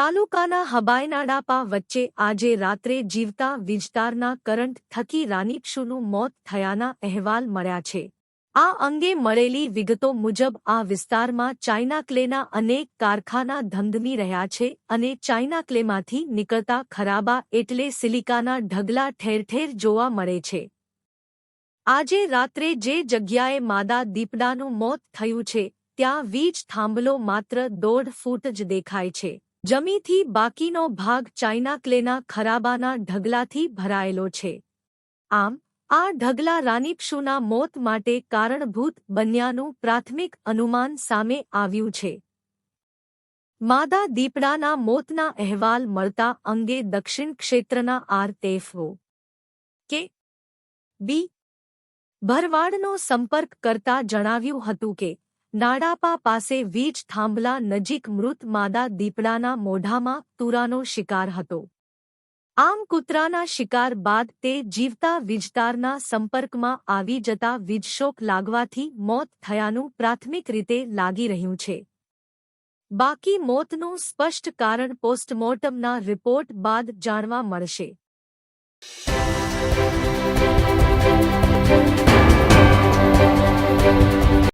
તાલુકાના હબાયનાડાપા વચ્ચે આજે રાત્રે જીવતા વીજતારના કરંટ થકી રાનીક્ષુનું મોત થયાના અહેવાલ મળ્યા છે. આ અંગે મળેલી વિગતો મુજબ આ વિસ્તારમાં ચાઇનાક્લેના અનેક કારખાના ધમધમી રહ્યા છે અને ચાઇનાક્લેમાંથી નીકળતા ખરાબા એટલે સિલિકાના ઢગલા ઠેર ઠેર જોવા મળે છે. આજે રાત્રે જે જગ્યાએ માદા દીપડાનું મોત થયું છે, ત્યાં વીજ થાંભલો માત્ર દોઢ ફૂટ જ દેખાય છે. જમીથી બાકીનો ભાગ ચાઇના ક્લેના ખરાબાના ઢગલાથી ભરાયેલો છે. આમ, આ ઢગલા રાનીપશુના મોત માટે કારણભૂત બન્યાનું પ્રાથમિક અનુમાન સામે આવ્યું છે. માદા દીપડાના મોતના અહેવાલ મળતા અંગે દક્ષિણ ક્ષેત્રના આરતેફઓ કે. બી. ભરવાડનો સંપર્ક કરતા જણાવ્યું હતું કે નાડાપા પાસે વીજ થાંભલા નજીક મૃત માદા દીપડાના મોઢામાં તુરાનો શિકાર હતો. આમ કૂતરાના શિકાર બાદ તે જીવતા વીજતારના સંપર્કમાં આવી જતા વીજશોક લાગવાથી મોત થયાનું પ્રાથમિક રીતે લાગી રહ્યું છે. બાકી મોતનું સ્પષ્ટ કારણ પોસ્ટમોર્ટમના રિપોર્ટ બાદ જાણવા મળશે.